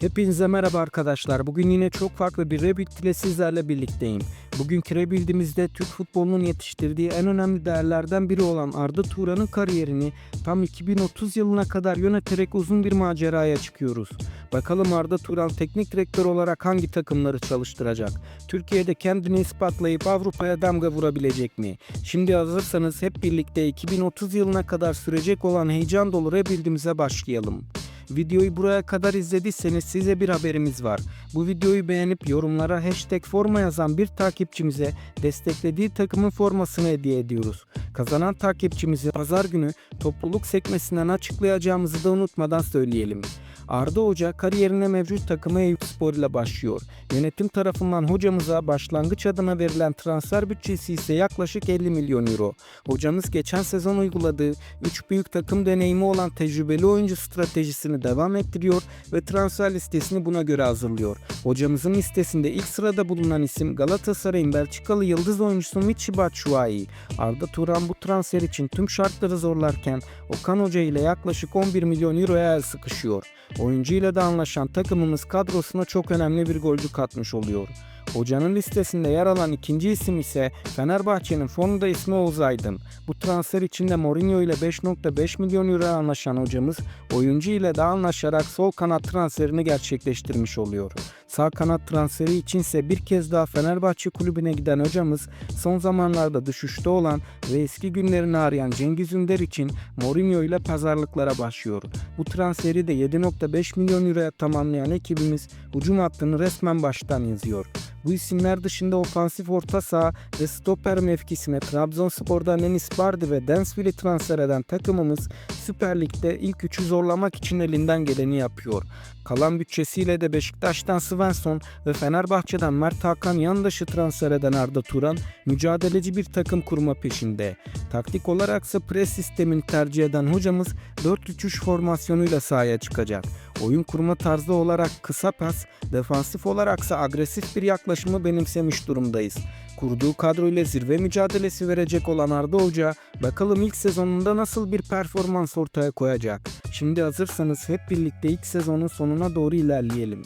Hepinize merhaba arkadaşlar. Bugün yine çok farklı bir Rebuild ile sizlerle birlikteyim. Bugünkü Rebuild'imizde Türk futbolunun yetiştirdiği en önemli değerlerden biri olan Arda Turan'ın kariyerini tam 2030 yılına kadar yöneterek uzun bir maceraya çıkıyoruz. Bakalım Arda Turan teknik direktör olarak hangi takımları çalıştıracak? Türkiye'de kendini ispatlayıp Avrupa'ya damga vurabilecek mi? Şimdi hazırsanız hep birlikte 2030 yılına kadar sürecek olan heyecan dolu Rebuild'imize başlayalım. Videoyu buraya kadar izlediyseniz size bir haberimiz var. Bu videoyu beğenip yorumlara hashtag forma yazan bir takipçimize desteklediği takımın formasını hediye ediyoruz. Kazanan takipçimizi pazar günü topluluk sekmesinden açıklayacağımızı da unutmadan söyleyelim. Arda Hoca kariyerine mevcut takımı Eyüp Spor ile başlıyor. Yönetim tarafından hocamıza başlangıç adına verilen transfer bütçesi ise yaklaşık 50 milyon euro. Hocamız geçen sezon uyguladığı 3 büyük takım deneyimi olan tecrübeli oyuncu stratejisini devam ettiriyor ve transfer listesini buna göre hazırlıyor. Hocamızın listesinde ilk sırada bulunan isim Galatasaray'ın Belçikalı yıldız oyuncusu Michy Batshuayi. Arda Turan bu transfer için tüm şartları zorlarken Okan Hoca ile yaklaşık 11 milyon euroya el sıkışıyor. Oyuncu ile de anlaşan takımımız kadrosuna çok önemli bir golcü katmış oluyor. Hocanın listesinde yer alan ikinci isim ise Fenerbahçe'nin formda ismi Oğuz Aydın. Bu transfer için de Mourinho ile 5.5 milyon euro anlaşan hocamız oyuncu ile de anlaşarak sol kanat transferini gerçekleştirmiş oluyor. Sağ kanat transferi içinse bir kez daha Fenerbahçe kulübüne giden hocamız son zamanlarda düşüşte olan ve eski günlerini arayan Cengiz Ünder için Mourinho ile pazarlıklara başlıyor. Bu transferi de 7.5 milyon euroya tamamlayan ekibimiz hücum hattını resmen baştan yazıyor. Bu isimler dışında ofansif orta saha ve stoper mevkisine Trabzonspor'dan Enis Bardi ve Dansville'i transfer eden takımımız Süper Lig'de ilk üçü zorlamak için elinden geleni yapıyor. Kalan bütçesiyle de Beşiktaş'tan Svensson ve Fenerbahçe'den Mert Hakan Yandaş'ı transfer eden Arda Turan mücadeleci bir takım kurma peşinde. Taktik olaraksa pres sistemini tercih eden hocamız 4-3-3 formasyonuyla sahaya çıkacak. Oyun kurma tarzı olarak kısa pas, defansif olaraksa agresif bir yaklaşımı benimsemiş durumdayız. Kurduğu kadroyla zirve mücadelesi verecek olan Arda Hoca bakalım ilk sezonunda nasıl bir performans ortaya koyacak. Şimdi hazırsanız hep birlikte ilk sezonun sonuna doğru ilerleyelim.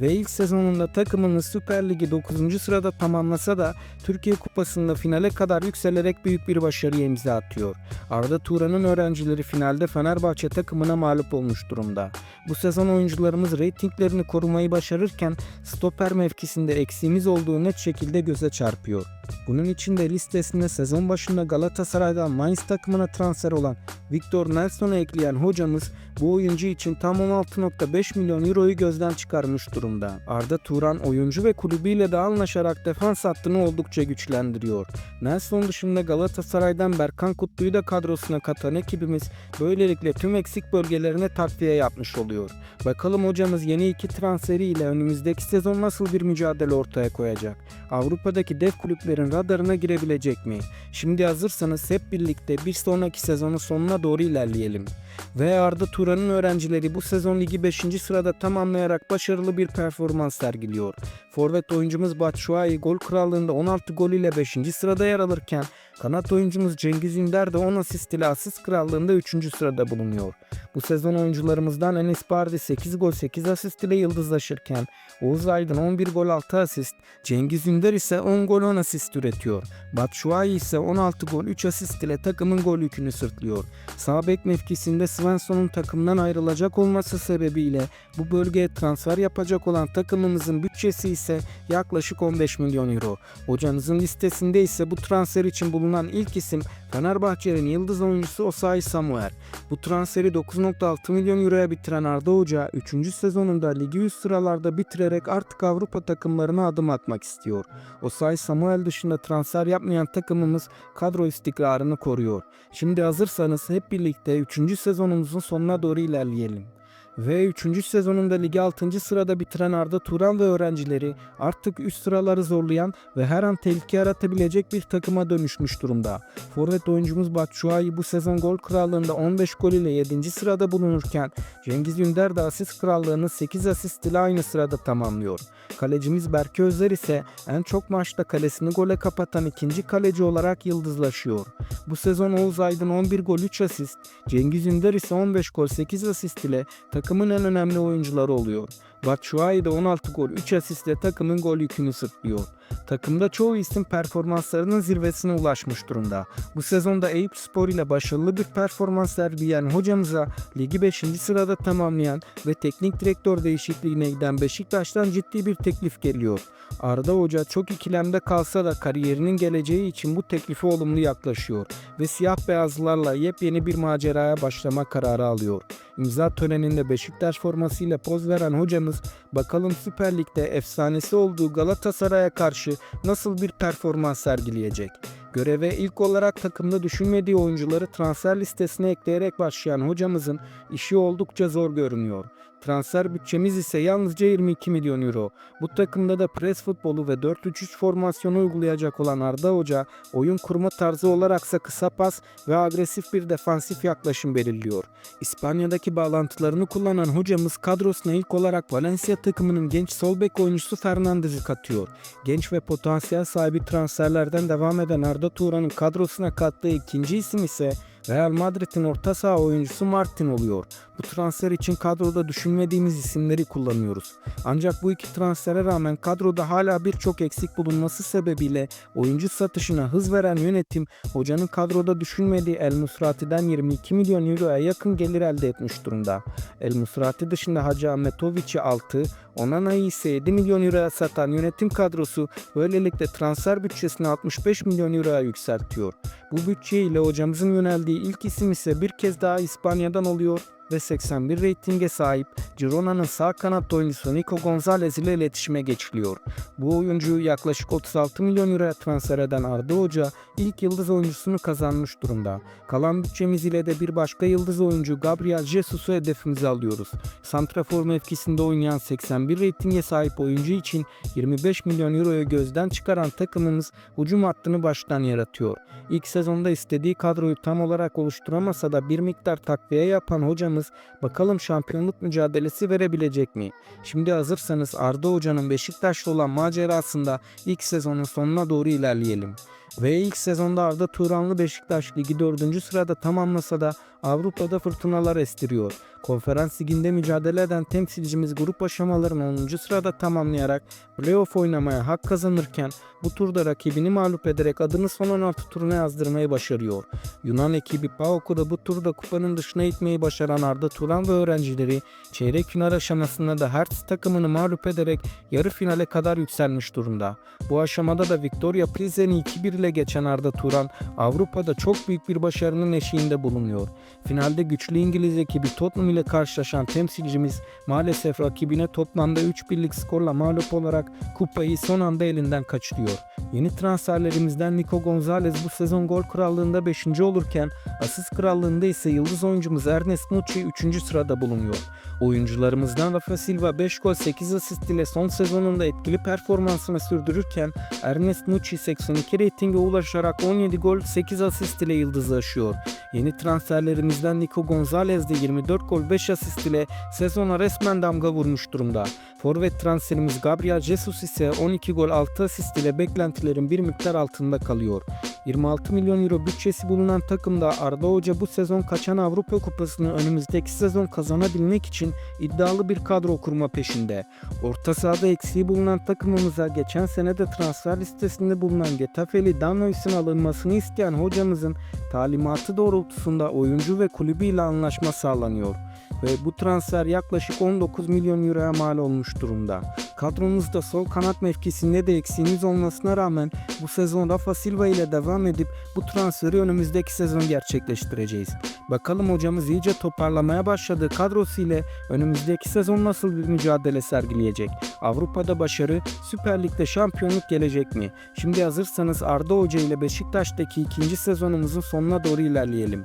Ve ilk sezonunda takımını Süper Ligi 9. sırada tamamlasa da Türkiye Kupası'nda finale kadar yükselerek büyük bir başarıya imza atıyor. Arda Turan'ın öğrencileri finalde Fenerbahçe takımına mağlup olmuş durumda. Bu sezon oyuncularımız reytinglerini korumayı başarırken stoper mevkisinde eksiğimiz olduğu net şekilde göze çarpıyor. Bunun için de listesinde sezon başında Galatasaray'dan Mainz takımına transfer olan Victor Nelson'u ekleyen hocamız bu oyuncu için tam 16.5 milyon euroyu gözden çıkarmış durumda. Arda Turan oyuncu ve kulübüyle de anlaşarak defans hattını oldukça güçlendiriyor. Nelson dışında Galatasaray'dan Berkan Kutlu'yu da kadrosuna katan ekibimiz böylelikle tüm eksik bölgelerine takviye yapmış oluyor. Bakalım hocamız yeni iki transferiyle önümüzdeki sezon nasıl bir mücadele ortaya koyacak? Avrupa'daki dev kulüplerin radarına girebilecek mi? Şimdi hazırsanız hep birlikte bir sonraki sezonun sonuna doğru ilerleyelim. Ve Arda Turan'ın öğrencileri bu sezon ligi 5. sırada tamamlayarak başarılı bir performans sergiliyor. Forvet oyuncumuz Batshuayi gol krallığında 16 gol ile 5. sırada yer alırken kanat oyuncumuz Cengiz Ünder de 10 asist ile asist krallığında 3. sırada bulunuyor. Bu sezon oyuncularımızdan Enes Bardi 8 gol 8 asist ile yıldızlaşırken Oğuz Aydın 11 gol 6 asist, Cengiz Ünder ise 10 gol 10 asist üretiyor. Batshuayi ise 16 gol 3 asist ile takımın gol yükünü sırtlıyor. Sağ bek mevkisinde Svensson'un takımdan ayrılacak olması sebebiyle bu bölgeye transfer yapacak olan takımımızın bütçesi ise yaklaşık 15 milyon euro. Hocanızın listesinde ise bu transfer için bulunan ilk isim Fenerbahçe'nin yıldız oyuncusu Osayi Samuel. Bu transferi 9.6 milyon euroya bitiren Arda Hoca 3. sezonunda ligi üst sıralarda bitirerek artık Avrupa takımlarına adım atmak istiyor. Osayi Samuel dışında transfer yapmayan takımımız kadro istikrarını koruyor. Şimdi hazırsanız hep birlikte 3. sezonumuzun sonuna doğru ilerleyelim. Ve 3. sezonunda ligi 6. sırada bitiren Arda Turan ve öğrencileri artık üst sıraları zorlayan ve her an tehlike yaratabilecek bir takıma dönüşmüş durumda. Forvet oyuncumuz Batshuayi bu sezon gol krallığında 15 gol ile 7. sırada bulunurken Cengiz Ünder de asist krallığını 8 asist ile aynı sırada tamamlıyor. Kalecimiz Berke Özer ise en çok maçta kalesini gole kapatan ikinci kaleci olarak yıldızlaşıyor. Bu sezon Oğuz Aydın 11 gol 3 asist, Cengiz Ünder ise 15 gol 8 asist ile takımın en önemli oyuncuları oluyor. Batshuayi de 16 gol 3 asistle takımın gol yükünü sırtlıyor. Takımda çoğu isim performanslarının zirvesine ulaşmış durumda. Bu sezonda Eyüp Spor ile başarılı bir performans sergileyen hocamıza ligi 5. sırada tamamlayan ve teknik direktör değişikliğine giden Beşiktaş'tan ciddi bir teklif geliyor. Arda Hoca çok ikilemde kalsa da kariyerinin geleceği için bu teklife olumlu yaklaşıyor ve siyah beyazlarla yepyeni bir maceraya başlama kararı alıyor. İmza töreninde Beşiktaş formasıyla poz veren hocamız bakalım Süper Lig'de efsanesi olduğu Galatasaray'a karşı nasıl bir performans sergileyecek. Göreve ilk olarak takımda düşünmediği oyuncuları transfer listesine ekleyerek başlayan hocamızın işi oldukça zor görünüyor. Transfer bütçemiz ise yalnızca 22 milyon euro. Bu takımda da pres futbolu ve 4-3-3 formasyonu uygulayacak olan Arda Hoca, oyun kurma tarzı olaraksa kısa pas ve agresif bir defansif yaklaşım belirliyor. İspanya'daki bağlantılarını kullanan hocamız kadrosuna ilk olarak Valencia takımının genç sol bek oyuncusu Fernandez'i katıyor. Genç ve potansiyel sahibi transferlerden devam eden Arda Turan'ın kadrosuna kattığı ikinci isim ise Real Madrid'in orta saha oyuncusu Martin oluyor. Bu transfer için kadroda düşünmediğimiz isimleri kullanıyoruz. Ancak bu iki transfere rağmen kadroda hala birçok eksik bulunması sebebiyle oyuncu satışına hız veren yönetim hocanın kadroda düşünmediği El Musrati'den 22 milyon euroya yakın gelir elde etmiş durumda. El Musrati dışında Hacı Ahmetovic'i 6, Onana'yı ise 7 milyon euroya satan yönetim kadrosu böylelikle transfer bütçesini 65 milyon euroya yükseltiyor. Bu bütçe ile hocamızın yöneldiği ilk isim ise bir kez daha İspanya'dan oluyor ve 81 reytinge sahip Girona'nın sağ kanat oyuncusu Nico Gonzalez ile iletişime geçiliyor. Bu oyuncuyu yaklaşık 36 milyon euroya transfer eden Arda Hoca ilk yıldız oyuncusunu kazanmış durumda. Kalan bütçemiz ile de bir başka yıldız oyuncu Gabriel Jesus'u hedefimize alıyoruz. Santrafor mevkisinde oynayan 81 reytinge sahip oyuncu için 25 milyon euroyu gözden çıkaran takımımız hücum hattını baştan yaratıyor. İlk sezonda istediği kadroyu tam olarak oluşturamasa da bir miktar takviye yapan hocamız bakalım şampiyonluk mücadelesi verebilecek mi? Şimdi hazırsanız Arda Hoca'nın Beşiktaş'la olan macerasında ilk sezonun sonuna doğru ilerleyelim. Ve ilk sezonda Arda Turanlı Beşiktaş ligi 4. sırada tamamlasa da Avrupa'da fırtınalar estiriyor. Konferans liginde mücadele eden temsilcimiz grup aşamalarını 10. sırada tamamlayarak playoff oynamaya hak kazanırken bu turda rakibini mağlup ederek adını son 16 turuna yazdırmayı başarıyor. Yunan ekibi PAOK'u da bu turda kupanın dışına itmeyi başaran Arda Turan ve öğrencileri çeyrek final aşamasında da Hertz takımını mağlup ederek yarı finale kadar yükselmiş durumda. Bu aşamada da Victoria Pilsen'i 2-1 ile geçen Arda Turan Avrupa'da çok büyük bir başarının eşiğinde bulunuyor. Finalde güçlü İngiliz ekibi Tottenham ile karşılaşan temsilcimiz maalesef rakibine toplamda 3-1'lik skorla mağlup olarak kupayı son anda elinden kaçırıyor. Yeni transferlerimizden Nico Gonzalez bu sezon gol krallığında 5. olurken asist krallığında ise yıldız oyuncumuz Ernest Nucci 3. sırada bulunuyor. Oyuncularımızdan Rafa Silva 5 gol 8 asist ile son sezonunda etkili performansını sürdürürken Ernest Nucci 82 reytinge ulaşarak 17 gol 8 asist ile yıldızlaşıyor. Yeni transferlerimizden Nico Gonzalez de 24 gol 5 asist ile sezona resmen damga vurmuş durumda. Forvet transferimiz Gabriel Jesus ise 12 gol 6 asist ile beklentilerin bir miktar altında kalıyor. 26 milyon euro bütçesi bulunan takımda Arda Hoca bu sezon kaçan Avrupa Kupası'nı önümüzdeki sezon kazanabilmek için iddialı bir kadro kurma peşinde. Orta sahada eksiği bulunan takımımıza geçen sene de transfer listesinde bulunan Getafeli Danois'in alınmasını isteyen hocamızın talimatı doğrultusunda oyuncu ve kulübüyle anlaşma sağlanıyor ve bu transfer yaklaşık 19 milyon euroya mal olmuş durumda. Kadromuzda sol kanat mevkisinde de eksiğimiz olmasına rağmen bu sezon Rafa Silva ile devam edip bu transferi önümüzdeki sezon gerçekleştireceğiz. Bakalım hocamız iyice toparlamaya başladığı kadrosu ile önümüzdeki sezon nasıl bir mücadele sergileyecek? Avrupa'da başarı, Süper Lig'de şampiyonluk gelecek mi? Şimdi hazırsanız Arda Hoca ile Beşiktaş'taki ikinci sezonumuzun sonuna doğru ilerleyelim.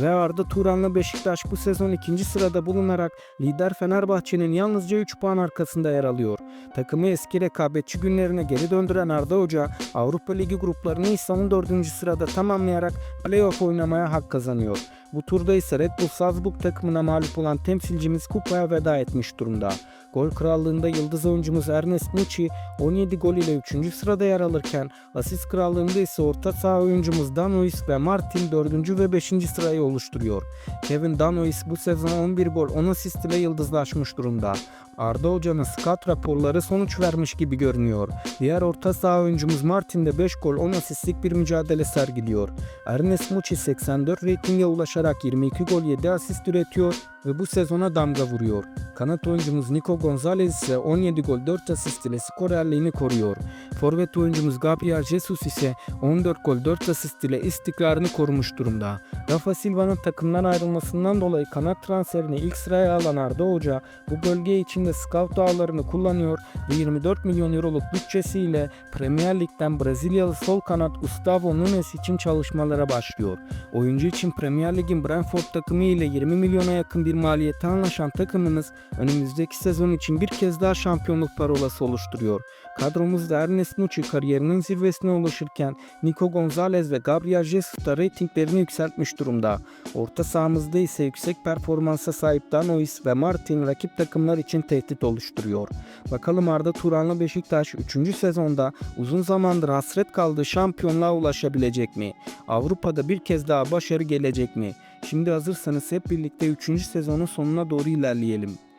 Ve Arda Turan'la Beşiktaş bu sezon ikinci sırada bulunarak lider Fenerbahçe'nin yalnızca 3 puan arkasında yer alıyor. Takımı eski rekabetçi günlerine geri döndüren Arda Hoca Avrupa Ligi gruplarını ise 14. sırada tamamlayarak playoff oynamaya hak kazanıyor. Bu turda ise Red Bull Salzburg takımına mağlup olan temsilcimiz kupaya veda etmiş durumda. Gol krallığında yıldız oyuncumuz Ernest Muçi 17 gol ile 3. sırada yer alırken asist krallığında ise orta saha oyuncumuz Danois ve Martin 4. ve 5. sırayı oluşturuyor. Kevin Danois bu sezon 11 gol 10 asist ile yıldızlaşmış durumda. Arda Hoca'nın scout raporları sonuç vermiş gibi görünüyor. Diğer orta saha oyuncumuz Martin de 5 gol 10 asistlik bir mücadele sergiliyor. Ernest Muçi 84 reytinge ulaşarak 22 gol 7 asist üretiyor ve bu sezona damga vuruyor. Kanat oyuncumuz Nico Gonzalez ise 17 gol 4 asist ile skorerliğini koruyor. Forvet oyuncumuz Gabriel Jesus ise 14 gol 4 asist ile istikrarını korumuş durumda. Rafa Silva'nın takımdan ayrılmasından dolayı kanat transferini ilk sıraya alan Arda Hoca bu bölge içinde scout ağlarını kullanıyor ve 24 milyon euroluk bütçesiyle Premier Lig'den Brezilyalı sol kanat Gustavo Nunes için çalışmalara başlıyor. Oyuncu için Premier Lig'in Brentford takımı ile 20 milyona yakın bir maliyete anlaşan takımımız önümüzdeki sezon için bir kez daha şampiyonluk parolası oluşturuyor. Kadromuzda Ernest Nucci kariyerinin zirvesine ulaşırken Nico Gonzalez ve Gabriel Jesus da reytinglerini yükseltmiş durumda. Orta sahamızda ise yüksek performansa sahip Danois ve Martin rakip takımlar için tehdit oluşturuyor. Bakalım Arda Turanlı Beşiktaş 3. sezonda uzun zamandır hasret kaldığı şampiyonluğa ulaşabilecek mi? Avrupa'da bir kez daha başarı gelecek mi? Şimdi hazırsanız hep birlikte 3. sezonun sonuna doğru ilerleyelim.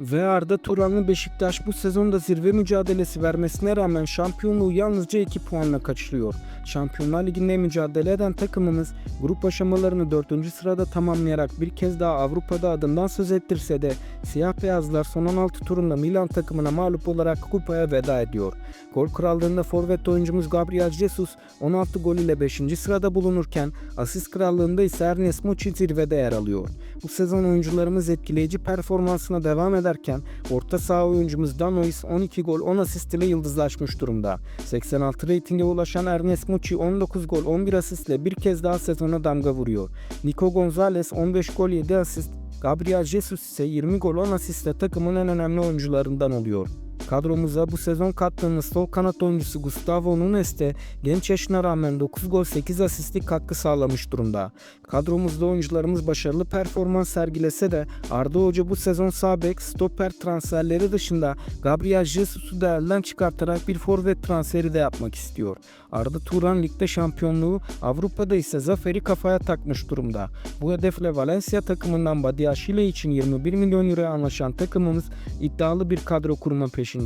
Ve Arda Turanlı Beşiktaş bu sezonda zirve mücadelesi vermesine rağmen şampiyonluğu yalnızca 2 puanla kaçırıyor. Şampiyonlar Ligi'nde mücadele eden takımımız grup aşamalarını 4. sırada tamamlayarak bir kez daha Avrupa'da adından söz ettirse de siyah beyazlar son 16 turunda Milan takımına mağlup olarak kupaya veda ediyor. Gol krallığında forvet oyuncumuz Gabriel Jesus 16 gol ile 5. sırada bulunurken asist krallığında ise Ernest Muçi zirvede yer alıyor. Bu sezon oyuncularımız etkileyici performansına devam ederken orta saha oyuncumuz Danois 12 gol 10 asist ile yıldızlaşmış durumda. 86 reytinge ulaşan Ernest Muçi 19 gol 11 asist ile bir kez daha sezona damga vuruyor. Nico Gonzalez 15 gol 7 asist, Gabriel Jesus ise 20 gol 10 asistle takımın en önemli oyuncularından oluyor. Kadromuza bu sezon kattığımız sol kanat oyuncusu Gustavo Nunes de genç yaşına rağmen 9 gol 8 asistlik katkı sağlamış durumda. Kadromuzda oyuncularımız başarılı performans sergilese de Arda Hoca bu sezon sağ bek, stoper transferleri dışında Gabriel Jesus'u da elden çıkartarak bir forvet transferi de yapmak istiyor. Arda Turan ligde şampiyonluğu, Avrupa'da ise zaferi kafaya takmış durumda. Bu hedefle Valencia takımından Badiashile için 21 milyon euroya anlaşan takımımız iddialı bir kadro kurma peşinde.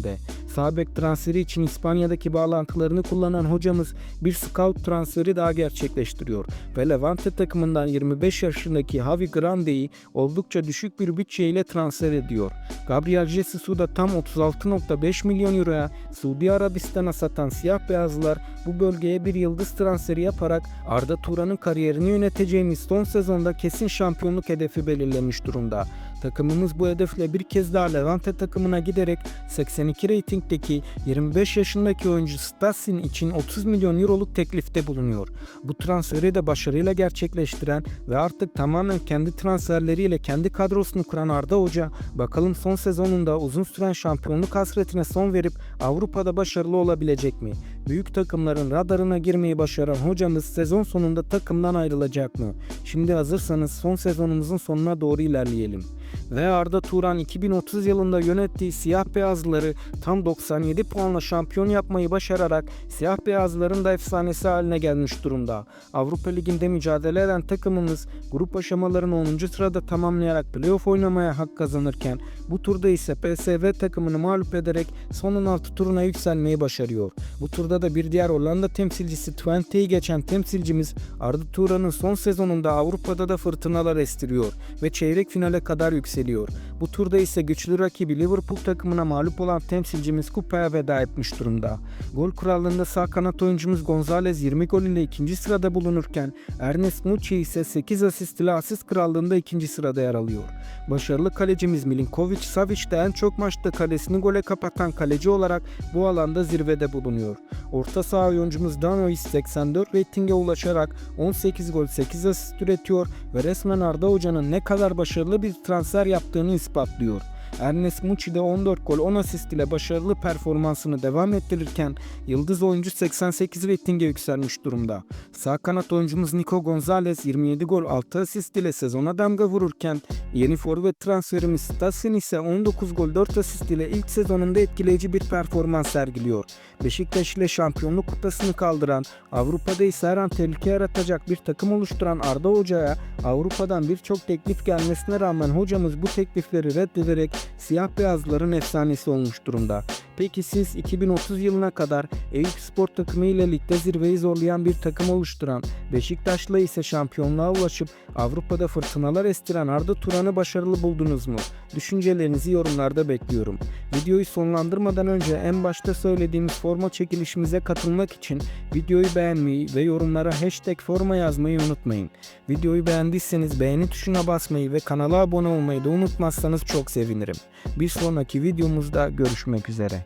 Sağ bek transferi için İspanya'daki bağlantılarını kullanan hocamız bir scout transferi daha gerçekleştiriyor ve Levante takımından 25 yaşındaki Javi Grande'yi oldukça düşük bir bütçeyle transfer ediyor. Gabriel Jesus'u da tam 36.5 milyon euroya Suudi Arabistan'a satan siyah beyazlılar bu bölgeye bir yıldız transferi yaparak Arda Turan'ın kariyerini yöneteceğimiz son sezonda kesin şampiyonluk hedefi belirlemiş durumda. Takımımız bu hedefle bir kez daha Levante takımına giderek 82 reytingdeki 25 yaşındaki oyuncu Stassin için 30 milyon euroluk teklifte bulunuyor. Bu transferi de başarıyla gerçekleştiren ve artık tamamen kendi transferleriyle kendi kadrosunu kuran Arda Hoca bakalım son sezonunda uzun süren şampiyonluk hasretine son verip Avrupa'da başarılı olabilecek mi? Büyük takımların radarına girmeyi başaran hocamız sezon sonunda takımdan ayrılacak mı? Şimdi hazırsanız son sezonumuzun sonuna doğru ilerleyelim ve Arda Turan 2030 yılında yönettiği siyah beyazları tam 97 puanla şampiyon yapmayı başararak siyah beyazların da efsanesi haline gelmiş durumda. Avrupa Ligi'nde mücadele eden takımımız grup aşamalarını 10. sırada tamamlayarak playoff oynamaya hak kazanırken bu turda ise PSV takımını mağlup ederek son 16 turuna yükselmeyi başarıyor. Bu turda da bir diğer Hollanda temsilcisi Twente'yi geçen temsilcimiz Arda Turan'ın son sezonunda Avrupa'da da fırtınalar estiriyor ve çeyrek finale kadar yükseliyor. Bu turda ise güçlü rakibi Liverpool takımına mağlup olan temsilcimiz kupaya veda etmiş durumda. Gol kuralında sağ kanat oyuncumuz Gonzalez 20 gol ile ikinci sırada bulunurken Ernest Muçi ise 8 asist ile asist krallığında ikinci sırada yer alıyor. Başarılı kalecimiz Milinkovic Savic de en çok maçta kalesini gole kapatan kaleci olarak bu alanda zirvede bulunuyor. Orta saha oyuncumuz Danois 84 reytinge ulaşarak 18 gol 8 asist üretiyor ve resmen Arda Hoca'nın ne kadar başarılı bir transfer yaptığını ispatlıyor. Ernest Muçi de 14 gol 10 asist ile başarılı performansını devam ettirirken yıldız oyuncu 88 reytinge yükselmiş durumda. Sağ kanat oyuncumuz Nico Gonzalez 27 gol 6 asist ile sezona damga vururken yeni forvet transferimiz Stasin ise 19 gol 4 asist ile ilk sezonunda etkileyici bir performans sergiliyor. Beşiktaş ile şampiyonluk kupasını kaldıran, Avrupa'da ise her an tehlike yaratacak bir takım oluşturan Arda Hoca'ya Avrupa'dan birçok teklif gelmesine rağmen hocamız bu teklifleri reddederek siyah beyazların efsanesi olmuş durumda. Peki siz 2030 yılına kadar Eyüp Spor takımı ile ligde zirveyi zorlayan bir takım oluşturan, Beşiktaş'la ise şampiyonluğa ulaşıp Avrupa'da fırtınalar estiren Arda Turan'ı başarılı buldunuz mu? Düşüncelerinizi yorumlarda bekliyorum. Videoyu sonlandırmadan önce en başta söylediğimiz forma çekilişimize katılmak için videoyu beğenmeyi ve yorumlara hashtag forma yazmayı unutmayın. Videoyu beğendiyseniz beğeni tuşuna basmayı ve kanala abone olmayı da unutmazsanız çok sevinirim. Bir sonraki videomuzda görüşmek üzere.